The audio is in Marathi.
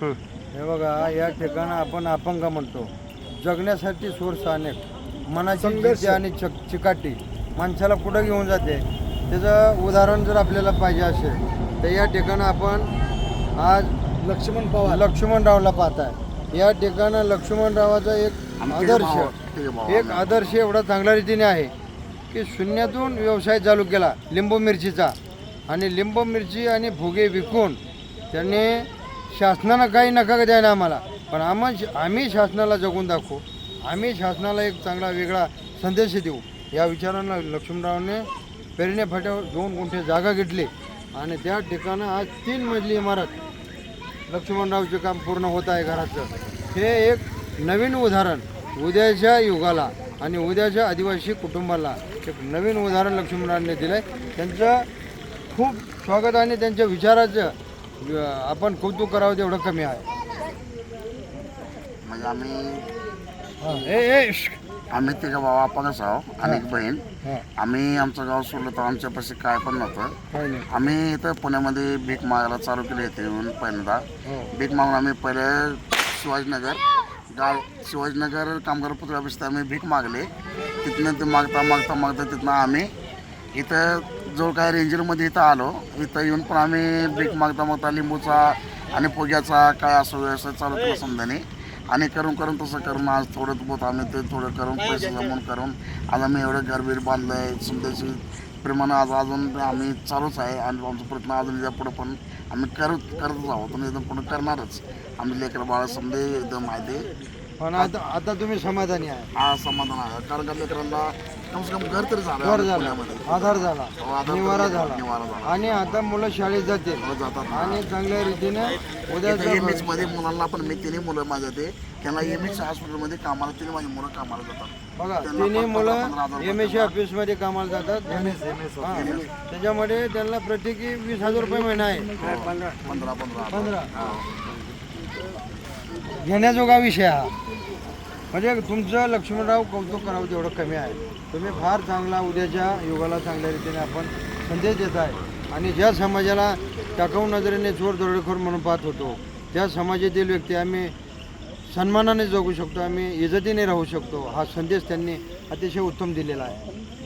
हं. बघा या ठिकाणं आपण अपंग म्हणतो. जगण्यासाठी सोर्स अनेक मनाची जिद्द आणि चक चिकाटी माणसाला कुठं घेऊन जाते. त्याचं उदाहरण जर आपल्याला पाहिजे असेल तर या ठिकाणं आपण आज लक्ष्मण पवार. लक्ष्मणरावला पाहताय. या ठिकाणं लक्ष्मणरावाचा एक आदर्श एक आदर्श एवढा चांगल्या रीतीने आहे की शून्यातून व्यवसाय चालू केला लिंबू मिरचीचा. आणि लिंबू मिरची आणि फुगे विकून त्यांनी शासनानं काही नका द्यायला आम्हाला? पण आम्हा आम्ही शासनाला जगून दाखवू. आम्ही शासनाला एक चांगला वेगळा संदेश देऊ. या विचारानं लक्ष्मणरावने पेरणे फाट्यावर दोन गुंठे जागा घेतली. आणि त्या ठिकाणं आज तीन मजली इमारत लक्ष्मणरावचे काम पूर्ण होत आहे घराचं. हे एक नवीन उदाहरण उद्याच्या युगाला आणि उद्याच्या आदिवासी कुटुंबाला एक नवीन उदाहरण लक्ष्मणरावांनी दिलं आहे त्यांचं खूप स्वागत आणि त्यांच्या विचाराचं आपण कौतुक करावं तेवढं कमी आहे. म्हणजे आम्ही ए ए श्श. आम्ही तिघं भाऊ अपंगच आहो आणि एक बहीण. हा, आम्ही आमचं गाव सोडलं तर आमच्यापाशी काय पण नव्हतं. काही नाही. आम्ही इथं पुण्यामध्ये भीक मागायला चालू केली होती येऊन पहिल्यांदा. हो. भीक मागून आम्ही पहिले शिवाजीनगर गाव शिवाजीनगर कामगार ऑफिसला आम्ही भीक मागले. तिथनं ते मागता मागता मागता तिथनं आम्ही इथं जो काय रेंजरमध्ये इथं आलो. इथं येऊन पण आम्ही भीक मागता मागता लिंबूचा आणि फुग्याचा काय असं व्यवसाय चालू केला नाही. आणि करून करून तसं करून आज थोडं बहुत आम्ही ते थोडं करून पैसे जमून करून आज आम्ही एवढं गरबीर बांधलं आहे समजायची प्रेमानं आज अजून आम्ही चालूच आहे आणि आमचा प्रयत्न अजून या पुढं पण आम्ही करत करतच आहोत आणि एकदम पुढे करणारच. आम्ही लेकर बाळा समजे एकदम माहिती पण आता आता तुम्ही समाधानी आहे हा समाधान आहे. कारण का लेकरांना कम से कम घर तरी झालं घर झाला. पुण्यामध्ये. आधार झाला. हो, आधार निवारा झाला. निवारा झाला. आणि आता मुलं शाळेत जातील. हो, जातात आणि चांगल्या रीतीने एम उद्याचं एच मध्ये मुलांना पण मी तिन्ही मुलं माझ्या ते त्यांना एम एच हॉस्पिटलमध्ये कामाला तिन्ही माझी मुलं कामाला जातात. बघा तिन्ही मुलं 15,000 एम एस ऑफिसमध्ये कामाला जातात. हा. त्याच्यामध्ये त्यांना प्रत्येकी वीस हजार रुपये महिना आहे. पंधरा पंधरा पंधरा. घेण्याजोगा विषय हा. म्हणजे तुमचं लक्ष्मणराव कौतुक करावं तेवढं कमी आहे. तुम्ही फार चांगला उद्याच्या युगाला चांगल्या रीतीने आपण संदेश देत आहे. आणि ज्या समाजाला टाकाऊ नजरेने चोर दरोडेखोर म्हणून पाहत होतो त्या समाजातील व्यक्ती आम्ही सन्मानाने जगू शकतो आम्ही इज्जतीने राहू शकतो हा संदेश त्यांनी अतिशय उत्तम दिलेला आहे.